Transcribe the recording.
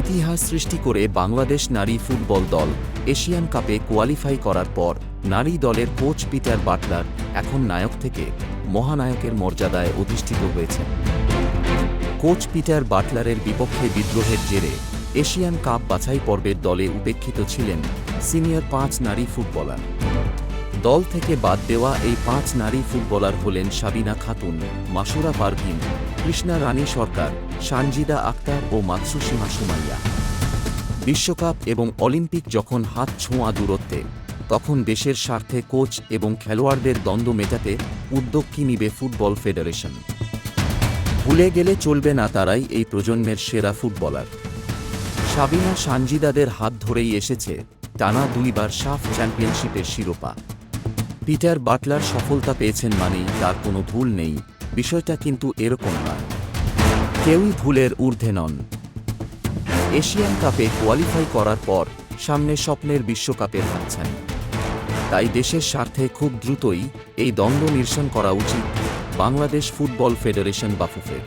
ইতিহাস সৃষ্টি করে বাংলাদেশ নারী ফুটবল দল এশিয়ান কাপে কোয়ালিফাই করার পর নারী দলের কোচ পিটার বাটলার এখন নায়ক থেকে মহানায়কের মর্যাদায় অধিষ্ঠিত হয়েছেন। কোচ পিটার বাটলারের বিপক্ষে বিদ্রোহের জেরে এশিয়ান কাপ বাছাই পর্বের দলে উপেক্ষিত ছিলেন সিনিয়র পাঁচ নারী ফুটবলার। দল থেকে বাদ দেওয়া এই পাঁচ নারী ফুটবলার হলেন সাবিনা খাতুন, মাসুরা পারভিন কৃষ্ণা রানী সরকার, সানজিদা আক্তার ও মাতসুসীমা সুমাইয়া। বিশ্বকাপ এবং অলিম্পিক যখন হাত ছোঁয়া দূরত্বে, তখন দেশের স্বার্থে কোচ এবং খেলোয়াড়দের দ্বন্দ্ব মেটাতে উদ্যোগ কি নিবে ফুটবল ফেডারেশন? ভুলে গেলে চলবে না তারাই এই প্রজন্মের সেরা ফুটবলার। সাবিনা সানজিদাদের হাত ধরেই এসেছে টানা দুইবার সাফ চ্যাম্পিয়নশিপের শিরোপা। পিটার বাটলার সফলতা পেয়েছেন মানেই তার কোনো ভুল নেই বিষয়টা কিন্তু এরকম নয় কেউই ভুলের ঊর্ধ্বে নন। এশিয়ান কাপে কোয়ালিফাই করার পর সামনে স্বপ্নের বিশ্বকাপের হাতছানি তাই দেশের স্বার্থে খুব দ্রুতই এই দ্বন্দ্ব নিরসন করা উচিত বাংলাদেশ ফুটবল ফেডারেশন বাফুফের।